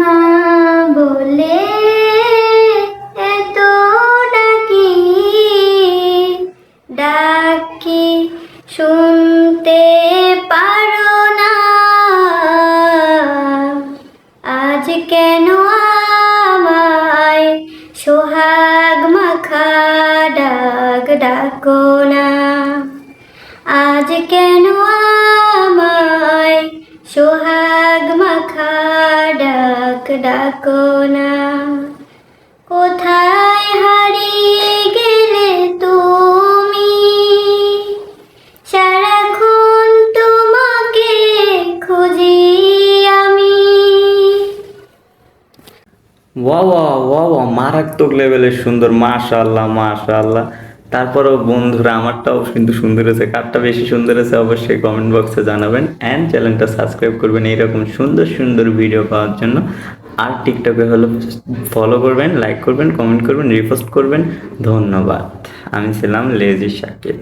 মা বলে, এত ডাকি ডাকি পারো না। আজ সোহাগ মাখা ডাক আজ কেন আমায় সোহাগ মাখা ডাক ডাকো না। কোথায় হারিয়ে গেলে তুমি? সারাক্ষণ তোমাকে খুঁজি আমি। ওয়া ওয়া ওয়া মারাত্মক লেভেলের সুন্দর, মাশাআল্লাহ মাশাআল্লাহ। তারপরেও বন্ধুরা, আমারটাও কিন্তু সুন্দর হয়েছে। কারটা বেশি সুন্দর হয়েছে অবশ্যই কমেন্ট বক্সে জানাবেন। অ্যান্ড চ্যানেলটা সাবস্ক্রাইব করবেন এইরকম সুন্দর সুন্দর ভিডিও পাওয়ার জন্য। আর টিকটকে হলো ফলো করবেন লাইক করবেন কমেন্ট করবেন রিপোস্ট করবেন। ধন্যবাদ। আমি ছিলাম লেজি শাকিল।